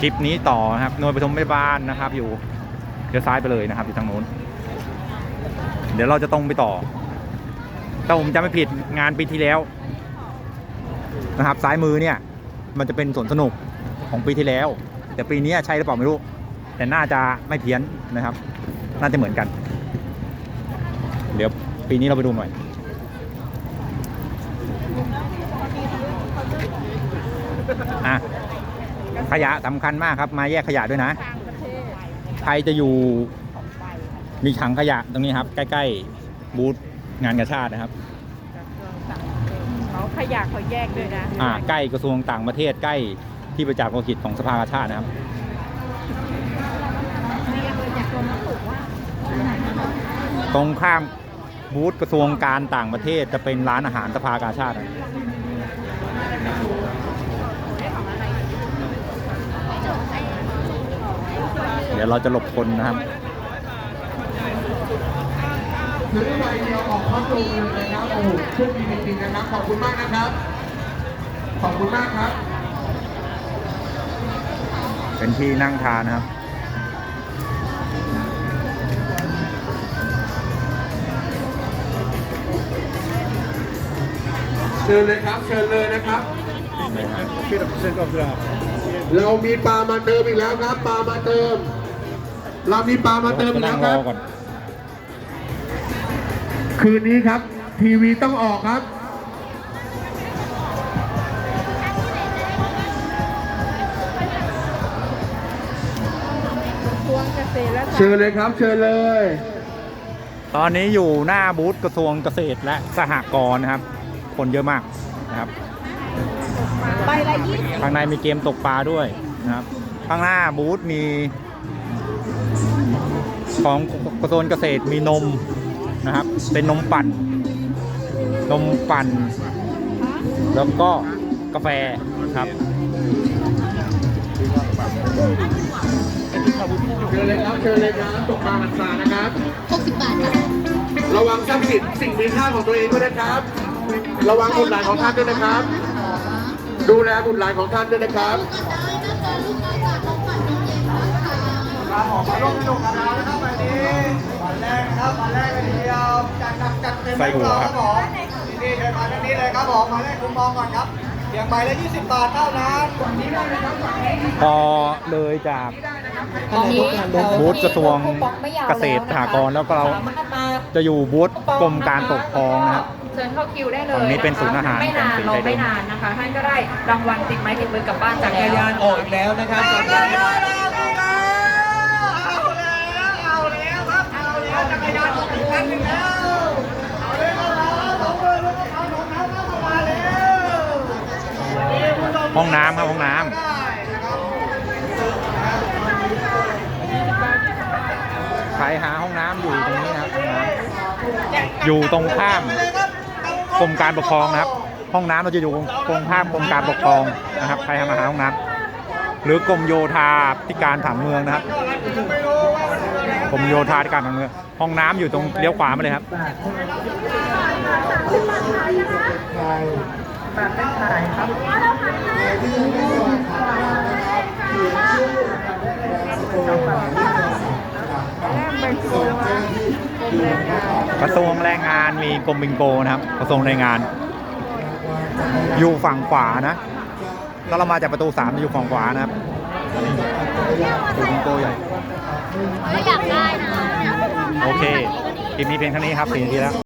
คลิปนี้ต่อนะครับนวยปฐมพยาบาลนะครับ อยู่เดี๋ยวซ้ายไปเลยนะครับ อยู่ทางโน้น เดี๋ยวเราจะตรงไปต่อถ้าผมจำไม่ผิดงานปีที่แล้ว นะครับซ้ายมือเนี่ย มันจะเป็นสวนสนุกของปีที่แล้ว แต่ปีนี้ใช่หรือเปล่าไม่รู้ แต่น่าจะไม่เพี้ยนนะครับ น่าจะเหมือนกัน เดี๋ยวปีนี้เราไปดูหน่อยอะ ขยะสำคัญมากครับ มาแยกขยะด้วยนะใครจะอยู่มีถังขยะตรงนี้ครับ ใกล้ๆบูธงานกระชาตินะครับเขาขยะเขาแยกด้วยนะอ่าใกล้กระทรวงต่างประเทศใกล้ที่ประจักษ์กิจของสภากาชาตินะครับตรงข้ามบูธกระทรวงการต่างประเทศจะเป็นร้านอาหารสภากาชาตินะเดี๋ยวเราจะหลบคนนะครับซื้อใบเดียวออกพัดลมเลยนะครับโอ้โหโชคดีจริงๆนะครับ ขอบคุณมากนะครับ ขอบคุณมากครับ เป็นที่นั่งทานนะครับ เชิญเลยครับ เชิญเลยนะครับเรามีปลามาเติมอีกแล้วครับ ปลามาเติม เรามีปลามาเติมอีกนั่แล้งวรคอรับก่อนคืนนี้ครับ ทีวีต้องออกครับทวงเกษตรและเชิญเลยครับ เชิญเลย ตอนนี้อยู่หน้าบูธกระทรวงเกษตรและสหกรณ์นะครับ คนเยอะมากนะครับ ใบละยี่สิบข้างในมีเกมตกปลาด้วยนะครับ ข้างหน้าบูธมี ของกระทรวงเกษตรมีนมนะครับ เป็นนมปั่น นมปั่น แล้วก็กาแฟครับเชิญเลยครับเชิญเลยครับตกปลาหันษานะครับ 60 บาทค่ะระวังทรัพย์สินสิ่งมีค่าของตัวเองด้วยนะครับ ระวังบุตรหลานของท่านด้วยนะครับ ดูแลบุตรหลานของท่านด้วยนะครับ ลูกค้าจากของขวัญน้องเย็น ค่ะไส้หัวครับนี่เดินมาทางนี้เลยครับผมมาเลขคุมมองก่อนครับเพียงใบละ20 บาทเท่านั้นพอเลยจากตอนนี้บูธกระทรวงเกษตรสหกรณ์แล้วก็เราสามารถมาจะอยู่บูธกรมการปกครองนะครับ เชิญเข้าคิวได้เลยตรงนี้เป็นศูนย์อาหารไม่นานของศรีรอไทยไม่นานนะคะท่านก็ได้รางวัลติดไม้ติดมือกลับบ้านจากจักรแล้วยานออกอีกแล้วนะครับจักรยานเอาแล้วเอาแล้วเอาแล้วครับเอาแล้วจักรยานออกอีกครั้งหนึ่งแล้วเอาเลยครับสองมือลูกเอาสองเท้าเข้ามาแล้ว ห้องน้ำครับห้องน้ำได้นะครับใครหาห้องน้ำอยู่ตรงนี้นะครับห้องน้ำอยู่ตรงข้ามกรมการปกครองนะครับ ห้องน้ำเราจะอยู่ตรงข้ามกรมการปกครองนะครับ ใครหามาหาห้องน้ำหรือกรมโยธาธิการผังเมืองนะครับกรมโยธาธิการผังเมือง ห้องน้ำอยู่ตรงเลี้ยวขวามาเลยครับ กระทรวงแรงงานมีกรมบิงโกนะครับ กระทรวงแรงงาน อยู่ฝั่งขวานะถ้าเรามาจากประตูสามจะอยู่ฝั่งขวานะครับกรมบิงโกใหญ่ก็อยากได้นะ โอเคคลิปนี้เพียงเท่านี้ครับสี่นาทีแล้ว